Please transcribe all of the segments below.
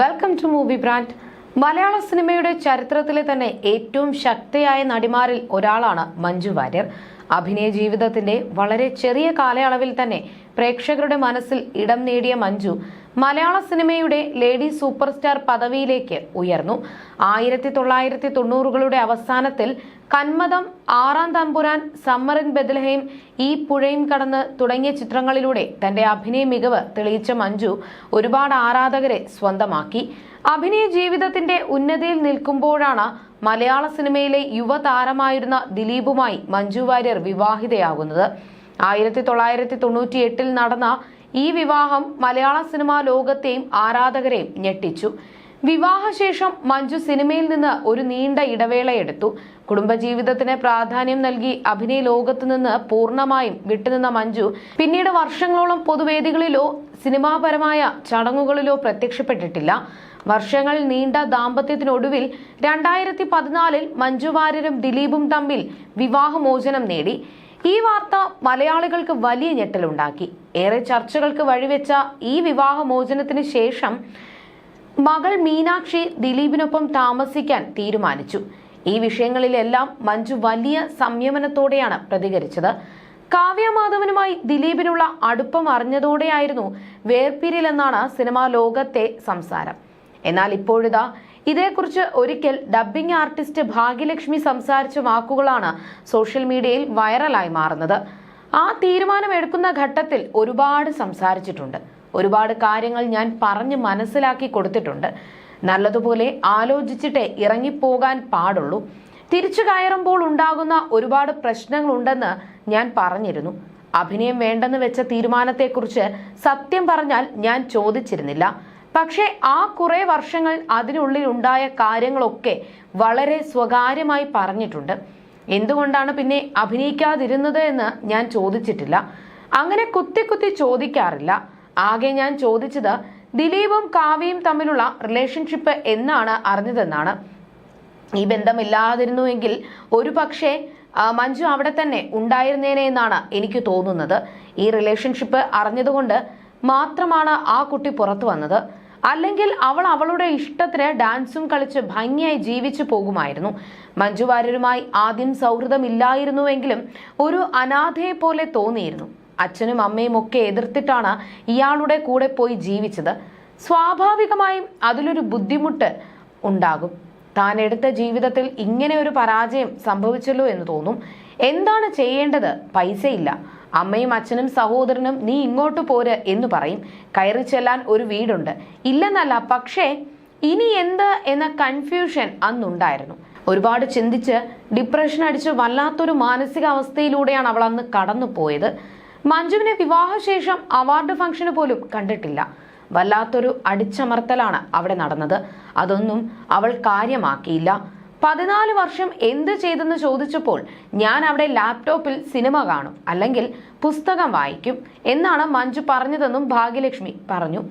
Welcome to movie brand മലയാള സിനിമയുടെ ചരിത്രത്തിലെ തന്നെ ഏറ്റവും ശക്തിയായ നടിമാരിൽ ഒരാളാണ് മഞ്ജു വാര്യർ. അഭിനയ ജീവിതത്തിന്റെ വളരെ ചെറിയ കാലയളവിൽ തന്നെ പ്രേക്ഷകരുടെ മനസ്സിൽ ഇടം നേടിയ മഞ്ജു മലയാള സിനിമയുടെ ലേഡി സൂപ്പർ സ്റ്റാർ പദവിയിലേക്ക് ഉയർന്നു. ആയിരത്തി തൊള്ളായിരത്തി തൊണ്ണൂറുകളുടെ അവസാനത്തിൽ കന്മദം ആറാം തമ്പുരാൻ സമ്മറിൻ ഇൻ ബെദ്ലഹേം ഈ പുഴയും കടന്ന് തുടങ്ങിയ ചിത്രങ്ങളിലൂടെ തന്റെ അഭിനയ മികവ് തെളിയിച്ച മഞ്ജു ഒരുപാട് ആരാധകരെ സ്വന്തമാക്കി. അഭിനയ ജീവിതത്തിന്റെ ഉന്നതിയിൽ നിൽക്കുമ്പോഴാണ് മലയാള സിനിമയിലെ യുവതാരമായിരുന്ന ദിലീപുമായി മഞ്ജു വാര്യർ വിവാഹിതയാകുന്നത്. ആയിരത്തി തൊള്ളായിരത്തി തൊണ്ണൂറ്റി എട്ടിൽ നടന്ന ഈ വിവാഹം മലയാള സിനിമാ ലോകത്തെയും ആരാധകരെയും ഞെട്ടിച്ചു. വിവാഹശേഷം മഞ്ജു സിനിമയിൽ നിന്ന് ഒരു നീണ്ട ഇടവേളയെടുത്തു. കുടുംബജീവിതത്തിന് പ്രാധാന്യം നൽകി അഭിനയ ലോകത്തു നിന്ന് പൂർണമായും വിട്ടുനിന്ന മഞ്ജു പിന്നീട് വർഷങ്ങളോളം പൊതുവേദികളിലോ സിനിമാപരമായ ചടങ്ങുകളിലോ പ്രത്യക്ഷപ്പെട്ടിട്ടില്ല. വർഷങ്ങൾ നീണ്ട ദാമ്പത്യത്തിനൊടുവിൽ രണ്ടായിരത്തി പതിനാലിൽ മഞ്ജു വാര്യരും ദിലീപും തമ്മിൽ വിവാഹമോചനം നേടി. ഈ വാർത്ത മലയാളികൾക്ക് വലിയ ഞെട്ടലുണ്ടാക്കി. ഏറെ ചർച്ചകൾക്ക് വഴിവെച്ച ഈ വിവാഹമോചനത്തിന് ശേഷം മകൾ മീനാക്ഷി ദിലീപിനൊപ്പം താമസിക്കാൻ തീരുമാനിച്ചു. ഈ വിഷയങ്ങളിലെല്ലാം മഞ്ജു വലിയ സംയമനത്തോടെയാണ് പ്രതികരിച്ചത്. കാവ്യ മാധവനുമായി ദിലീപിനുള്ള അടുപ്പം അറിഞ്ഞതോടെയായിരുന്നു വേർപിരിലെന്നാണ് സിനിമാ ലോകത്തെ സംസാരം. എന്നാൽ ഇപ്പോഴിതാ ഇതേക്കുറിച്ച് ഒരിക്കൽ ഡബ്ബിംഗ് ആർട്ടിസ്റ്റ് ഭാഗ്യലക്ഷ്മി സംസാരിച്ച വാക്കുകളാണ് സോഷ്യൽ മീഡിയയിൽ വൈറലായി മാറുന്നത്. ആ തീരുമാനം എടുക്കുന്ന ഘട്ടത്തിൽ ഒരുപാട് സംസാരിച്ചിട്ടുണ്ട്. ഒരുപാട് കാര്യങ്ങൾ ഞാൻ പറഞ്ഞ് മനസ്സിലാക്കി കൊടുത്തിട്ടുണ്ട്. നല്ലതുപോലെ ആലോചിച്ചിട്ടേ ഇറങ്ങിപ്പോകാൻ പാടുള്ളൂ. തിരിച്ചു കയറുമ്പോൾ ഉണ്ടാകുന്ന ഒരുപാട് പ്രശ്നങ്ങളുണ്ടെന്ന് ഞാൻ പറഞ്ഞിരുന്നു. അഭിനയം വേണ്ടെന്ന് വെച്ച തീരുമാനത്തെക്കുറിച്ച് സത്യം പറഞ്ഞാൽ ഞാൻ ചോദിച്ചിരുന്നില്ല. പക്ഷേ ആ കുറേ വർഷങ്ങൾ അതിനുള്ളിൽ ഉണ്ടായ കാര്യങ്ങളൊക്കെ വളരെ സ്വകാര്യമായി പറഞ്ഞിട്ടുണ്ട്. എന്തുകൊണ്ടാണ് പിന്നെ അഭിനയിക്കാതിരുന്നത് എന്ന് ഞാൻ ചോദിച്ചിട്ടില്ല. അങ്ങനെ കുത്തി കുത്തി ചോദിക്കാറില്ല. ആകെ ഞാൻ ചോദിച്ചത് ദിലീപും കാവ്യയും തമ്മിലുള്ള റിലേഷൻഷിപ്പ് എന്നാണ് അറിഞ്ഞതെന്നാണ്. ഈ ബന്ധമില്ലാതിരുന്നുവെങ്കിൽ ഒരു പക്ഷേ മഞ്ജു അവിടെ തന്നെ ഉണ്ടായിരുന്നേനെ എന്നാണ് എനിക്ക് തോന്നുന്നത്. ഈ റിലേഷൻഷിപ്പ് അറിഞ്ഞതുകൊണ്ട് മാത്രമാണ് ആ കുട്ടി പുറത്തു വന്നത്. അല്ലെങ്കിൽ അവൾ അവളുടെ ഇഷ്ടത്തിന് ഡാൻസും കളിച്ച് ഭംഗിയായി ജീവിച്ചു പോകുമായിരുന്നു. മഞ്ജു വാര്യരുമായി ആദ്യം സൗഹൃദമില്ലായിരുന്നുവെങ്കിലും ഒരു അനാഥയെ പോലെ തോന്നിയിരുന്നു. അച്ഛനും അമ്മയും ഒക്കെ എതിർത്തിട്ടാണ് ഇയാളുടെ കൂടെ പോയി ജീവിച്ചത്. സ്വാഭാവികമായും അതിലൊരു ബുദ്ധിമുട്ട് ഉണ്ടാകും. താൻ എടുത്ത ജീവിതത്തിൽ ഇങ്ങനെ ഒരു പരാജയം സംഭവിച്ചല്ലോ എന്ന് തോന്നും. എന്താണ് ചെയ്യേണ്ടത്? പൈസയില്ല. അമ്മയും അച്ഛനും സഹോദരനും നീ ഇങ്ങോട്ട് പോര് എന്ന് പറയും. കയറി ചെല്ലാൻ ഒരു വീടുണ്ട്. ഇല്ലെന്നല്ല പക്ഷേ ഇനി എന്ത് എന്ന കൺഫ്യൂഷൻ അന്നുണ്ടായിരുന്നു. ഒരുപാട് ചിന്തിച്ച് ഡിപ്രഷൻ അടിച്ച് വല്ലാത്തൊരു മാനസികാവസ്ഥയിലൂടെയാണ് അവൾ അന്ന് കടന്നു പോയത് മഞ്ജുവിനെ വിവാഹശേഷം അവാർഡ് ഫംഗ്ഷന് പോലും കണ്ടിട്ടില്ല. വല്ലാത്തൊരു അടിച്ചമർത്തലാണ് അവിടെ നടന്നത്. അതൊന്നും അവൾ കാര്യമാക്കിയില്ല. പതിനാല് വർഷം എന്ത് ചെയ്തെന്ന് ചോദിച്ചപ്പോൾ ഞാൻ അവിടെ ലാപ്ടോപ്പിൽ സിനിമ കാണും അല്ലെങ്കിൽ പുസ്തകം വായിക്കും എന്നാണ് മഞ്ജു പറഞ്ഞതെന്നും ഭാഗ്യലക്ഷ്മി പറഞ്ഞു.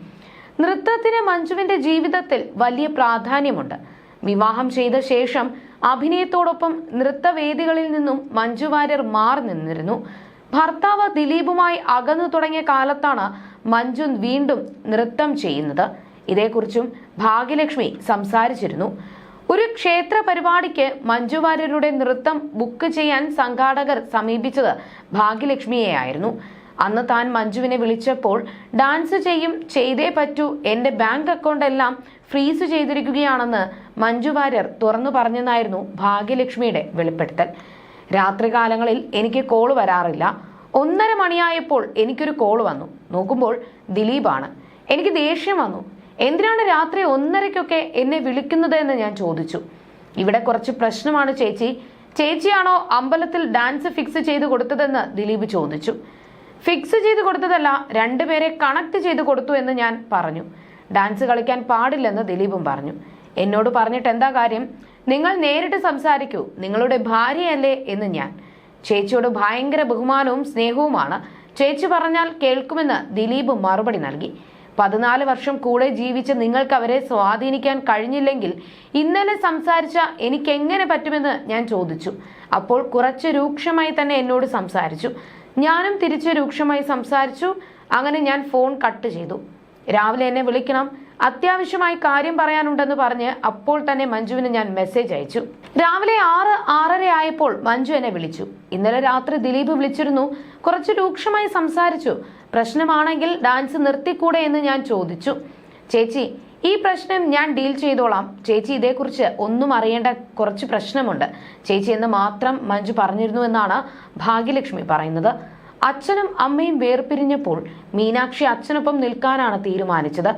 നൃത്തത്തിന് മഞ്ജുവിന്റെ ജീവിതത്തിൽ വലിയ പ്രാധാന്യമുണ്ട്. വിവാഹം ചെയ്ത ശേഷം അഭിനയത്തോടൊപ്പം നൃത്തവേദികളിൽ നിന്നും മഞ്ജു വാര്യർ മാറി നിന്നിരുന്നു. ഭർത്താവ് ദിലീപുമായി അകന്നു തുടങ്ങിയ കാലത്താണ് മഞ്ജു വീണ്ടും നൃത്തം ചെയ്യുന്നത്. ഇതേക്കുറിച്ചും ഭാഗ്യലക്ഷ്മി സംസാരിച്ചിരുന്നു. ഒരു ക്ഷേത്ര പരിപാടിക്ക് മഞ്ജു വാര്യരുടെ നൃത്തം ബുക്ക് ചെയ്യാൻ സംഘാടകർ സമീപിച്ചത് ഭാഗ്യലക്ഷ്മിയെയായിരുന്നു അന്ന് താൻ മഞ്ജുവിനെ വിളിച്ചപ്പോൾ ഡാൻസ് ചെയ്യും ചെയ്തേ പറ്റൂ എന്റെ ബാങ്ക് അക്കൗണ്ട് എല്ലാം ഫ്രീസ് ചെയ്തിരിക്കുകയാണെന്ന് മഞ്ജു വാര്യർ തുറന്നു പറഞ്ഞെന്നായിരുന്നു ഭാഗ്യലക്ഷ്മിയുടെ വെളിപ്പെടുത്തൽ. രാത്രികാലങ്ങളിൽ എനിക്ക് കോൾ വരാറില്ല. ഒന്നര മണിയായപ്പോൾ എനിക്കൊരു കോൾ വന്നു. നോക്കുമ്പോൾ ദിലീപാണ്. എനിക്ക് ദേഷ്യം വന്നു. എന്തിനാണ് രാത്രി ഒന്നരയ്ക്കൊക്കെ എന്നെ വിളിക്കുന്നത് എന്ന് ഞാൻ ചോദിച്ചു. ഇവിടെ കുറച്ച് പ്രശ്നമാണ് ചേച്ചി. ചേച്ചിയാണോ അമ്പലത്തിൽ ഡാൻസ് ഫിക്സ് ചെയ്ത് കൊടുത്തതെന്ന് ദിലീപ് ചോദിച്ചു. ഫിക്സ് ചെയ്ത് കൊടുത്തതല്ല രണ്ടുപേരെ കണക്ട് ചെയ്ത് കൊടുത്തു എന്ന് ഞാൻ പറഞ്ഞു. ഡാൻസ് കളിക്കാൻ പാടില്ലെന്ന് ദിലീപും പറഞ്ഞു. എന്നോട് പറഞ്ഞിട്ട് എന്താ കാര്യം? നിങ്ങൾ നേരിട്ട് സംസാരിക്കൂ. നിങ്ങളുടെ ഭാര്യയല്ലേ എന്ന് ഞാൻ. ചേച്ചിയോട് ഭയങ്കര ബഹുമാനവും സ്നേഹവുമാണ്. ചേച്ചി പറഞ്ഞാൽ കേൾക്കുമെന്ന് ദിലീപ് മറുപടി നൽകി. പതിനാല് വർഷം കൂടെ ജീവിച്ച് നിങ്ങൾക്ക് അവരെ സ്വാധീനിക്കാൻ കഴിഞ്ഞില്ലെങ്കിൽ ഇന്നലെ സംസാരിച്ച എനിക്ക് എങ്ങനെ പറ്റുമെന്ന് ഞാൻ ചോദിച്ചു. അപ്പോൾ കുറച്ച് രൂക്ഷമായി തന്നെ എന്നോട് സംസാരിച്ചു. ഞാനും തിരിച്ച് രൂക്ഷമായി സംസാരിച്ചു. അങ്ങനെ ഞാൻ ഫോൺ കട്ട് ചെയ്തു. രാവിലെ എന്നെ വിളിക്കണം. അത്യാവശ്യമായി കാര്യം പറയാനുണ്ടെന്ന് പറഞ്ഞ് അപ്പോൾ തന്നെ മഞ്ജുവിന് ഞാൻ മെസ്സേജ് അയച്ചു. രാവിലെ ആറ് ആറര ആയപ്പോൾ മഞ്ജു എന്നെ വിളിച്ചു. ഇന്നലെ രാത്രി ദിലീപ് വിളിച്ചിരുന്നു. കുറച്ച് രൂക്ഷമായി സംസാരിച്ചു. പ്രശ്നമാണെങ്കിൽ ഡാൻസ് നിർത്തിക്കൂടെ എന്ന് ഞാൻ ചോദിച്ചു. ചേച്ചി ഈ പ്രശ്നം ഞാൻ ഡീൽ ചെയ്തോളാം. ചേച്ചി ഇതേക്കുറിച്ച് ഒന്നും അറിയേണ്ട കുറച്ച് പ്രശ്നമുണ്ട്. ചേച്ചി എന്ന് മാത്രം മഞ്ജു പറഞ്ഞിരുന്നു എന്നാണ് ഭാഗ്യലക്ഷ്മി പറയുന്നത്. അച്ഛനും അമ്മയും വേർപിരിഞ്ഞപ്പോൾ മീനാക്ഷി അച്ഛനൊപ്പം നിൽക്കാനാണ് തീരുമാനിച്ചത്.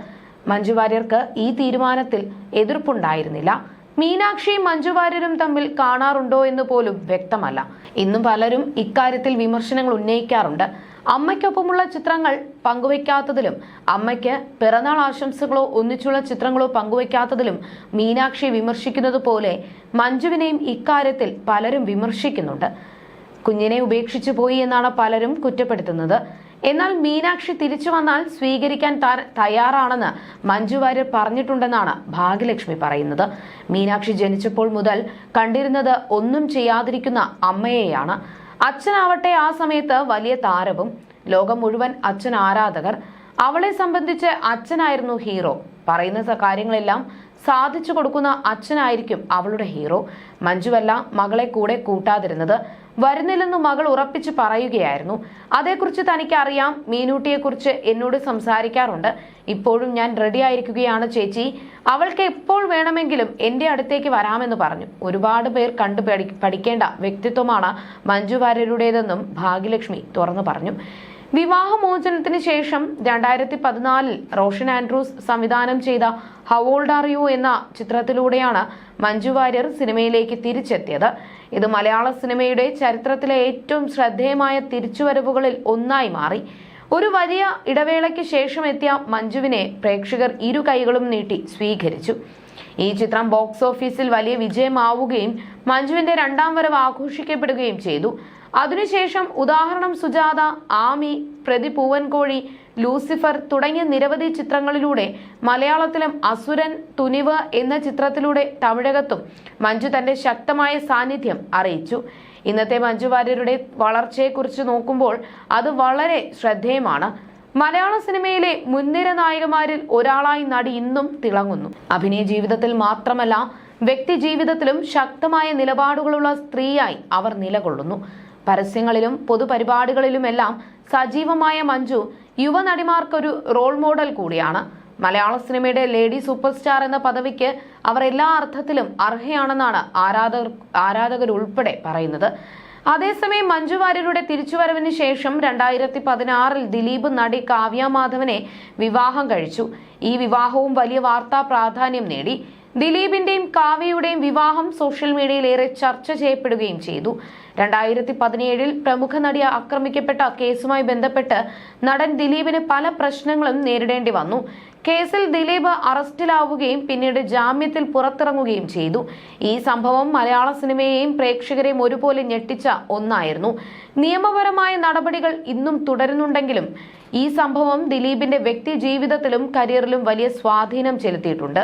മഞ്ജു വാര്യർക്ക് ഈ തീരുമാനത്തിൽ എതിർപ്പുണ്ടായിരുന്നില്ല. മീനാക്ഷിയും മഞ്ജുവാര്യരും തമ്മിൽ കാണാറുണ്ടോ എന്ന് പോലും വ്യക്തമല്ല. ഇന്നും പലരും ഇക്കാര്യത്തിൽ വിമർശനങ്ങൾ ഉന്നയിക്കാറുണ്ട്. അമ്മയ്ക്കൊപ്പമുള്ള ചിത്രങ്ങൾ പങ്കുവയ്ക്കാത്തതിലും അമ്മയ്ക്ക് പിറന്നാൾ ആശംസകളോ ഒന്നിച്ചുള്ള ചിത്രങ്ങളോ പങ്കുവയ്ക്കാത്തതിലും മീനാക്ഷി വിമർശിക്കുന്നത് പോലെ മഞ്ജുവിനെയും ഇക്കാര്യത്തിൽ പലരും വിമർശിക്കുന്നുണ്ട്. കുഞ്ഞിനെ ഉപേക്ഷിച്ചു പോയി എന്നാണ് പലരും കുറ്റപ്പെടുത്തുന്നത്. എന്നാൽ മീനാക്ഷി തിരിച്ചു വന്നാൽ സ്വീകരിക്കാൻ തയ്യാറാണെന്ന് മഞ്ജു വാര്യർ പറഞ്ഞിട്ടുണ്ടെന്നാണ് ഭാഗ്യലക്ഷ്മി പറയുന്നത്. മീനാക്ഷി ജനിച്ചപ്പോൾ മുതൽ കണ്ടിരുന്നത് ഒന്നും ചെയ്യാതിരിക്കുന്ന അമ്മയെയാണ്. അച്ഛനാവട്ടെ ആ സമയത്ത് വലിയ താരവും ലോകം മുഴുവൻ അച്ഛൻ ആരാധകർ അവളെ സംബന്ധിച്ച് അച്ഛനായിരുന്നു ഹീറോ. പറയുന്ന കാര്യങ്ങളെല്ലാം സാധിച്ചു കൊടുക്കുന്ന അച്ഛനായിരിക്കും അവളുടെ ഹീറോ. മഞ്ജുവല്ല മകളെ കൂടെ കൂട്ടാതിരുന്നത് വരുന്നില്ലെന്ന് മകൾ ഉറപ്പിച്ച് പറയുകയായിരുന്നു. അതേക്കുറിച്ച് തനിക്ക് അറിയാം മീനൂട്ടിയെക്കുറിച്ച് എന്നോട് സംസാരിക്കാറുണ്ട്. ഇപ്പോഴും ഞാൻ റെഡി ആയിരിക്കുകയാണ് ചേച്ചി. അവൾക്ക് എപ്പോൾ വേണമെങ്കിലും എന്റെ അടുത്തേക്ക് വരാമെന്ന് പറഞ്ഞു. ഒരുപാട് പേർ കണ്ടു പഠി- പഠിക്കേണ്ട വ്യക്തിത്വമാണ് മഞ്ജു വാര്യരുടേതെന്നും ഭാഗ്യലക്ഷ്മി തുറന്നു പറഞ്ഞു. വിവാഹമോചനത്തിന് ശേഷം രണ്ടായിരത്തി പതിനാലിൽ റോഷൻ ആൻഡ്രൂസ് സംവിധാനം ചെയ്ത ഹൗ ഓൾഡ് ആർ യു എന്ന ചിത്രത്തിലൂടെയാണ് മഞ്ജു വാര്യർ സിനിമയിലേക്ക് തിരിച്ചെത്തിയത്. ഇത് മലയാള സിനിമയുടെ ചരിത്രത്തിലെ ഏറ്റവും ശ്രദ്ധേയമായ തിരിച്ചുവരവുകളിൽ ഒന്നായി മാറി. ഒരു വലിയ ഇടവേളയ്ക്ക് ശേഷം എത്തിയ മഞ്ജുവിനെ പ്രേക്ഷകർ ഇരു കൈകളും നീട്ടി സ്വീകരിച്ചു. ഈ ചിത്രം ബോക്സ് ഓഫീസിൽ വലിയ വിജയമാവുകയും മഞ്ജുവിന്റെ രണ്ടാം വരവ് ആഘോഷിക്കപ്പെടുകയും ചെയ്തു. അതിനുശേഷം ഉദാഹരണം സുജാത ആമി പ്രതി പൂവൻകോഴി ലൂസിഫർ തുടങ്ങിയ നിരവധി ചിത്രങ്ങളിലൂടെ മലയാളത്തിലും അസുരൻ തുനിവ് എന്ന ചിത്രത്തിലൂടെ തമിഴകത്തും മഞ്ജു തന്റെ ശക്തമായ സാന്നിധ്യം അറിയിച്ചു. ഇന്നത്തെ മഞ്ജു വാര്യരുടെ വളർച്ചയെക്കുറിച്ച് നോക്കുമ്പോൾ അത് വളരെ ശ്രദ്ധേയമാണ്. മലയാള സിനിമയിലെ മുൻനിര നായികമാരിൽ ഒരാളായി നടി ഇന്നും തിളങ്ങുന്നു. അഭിനയ ജീവിതത്തിൽ മാത്രമല്ല വ്യക്തി ജീവിതത്തിലും ശക്തമായ നിലപാടുകളുള്ള സ്ത്രീയായി അവർ നിലകൊള്ളുന്നു. പരസ്യങ്ങളിലും പൊതുപരിപാടികളിലുമെല്ലാം സജീവമായ മഞ്ജു യുവനടിമാർക്കൊരു റോൾ മോഡൽ കൂടിയാണ്. മലയാള സിനിമയുടെ ലേഡി സൂപ്പർ സ്റ്റാർ എന്ന പദവിക്ക് അവർ എല്ലാ അർത്ഥത്തിലും അർഹയാണെന്നാണ് ആരാധകർ ആരാധകരുൾപ്പെടെ പറയുന്നത്. അതേസമയം മഞ്ജു വാര്യരുടെ തിരിച്ചുവരവിന് ശേഷം രണ്ടായിരത്തി പതിനാറിൽ ദിലീപ് നടി കാവ്യ മാധവനെ വിവാഹം കഴിച്ചു. ഈ വിവാഹവും വലിയ വാർത്താ പ്രാധാന്യം നേടി. ദിലീപിന്റെയും കാവ്യയുടെയും വിവാഹം സോഷ്യൽ മീഡിയയിൽ ഏറെ ചർച്ച ചെയ്യപ്പെടുകയും ചെയ്തു. രണ്ടായിരത്തി പതിനേഴിൽ പ്രമുഖ നടിയെ ആക്രമിക്കപ്പെട്ട കേസുമായി ബന്ധപ്പെട്ട് നടൻ ദിലീപിന് പല പ്രശ്നങ്ങളും നേരിടേണ്ടി വന്നു. കേസിൽ ദിലീപ് അറസ്റ്റിലാവുകയും പിന്നീട് ജാമ്യത്തിൽ പുറത്തിറങ്ങുകയും ചെയ്തു. ഈ സംഭവം മലയാള സിനിമയെയും പ്രേക്ഷകരെയും ഒരുപോലെ ഞെട്ടിച്ച ഒന്നായിരുന്നു. നിയമപരമായ നടപടികൾ ഇന്നും തുടരുന്നുണ്ടെങ്കിലും ഈ സംഭവം ദിലീപിന്റെ വ്യക്തി ജീവിതത്തിലും കരിയറിലും വലിയ സ്വാധീനം ചെലുത്തിയിട്ടുണ്ട്.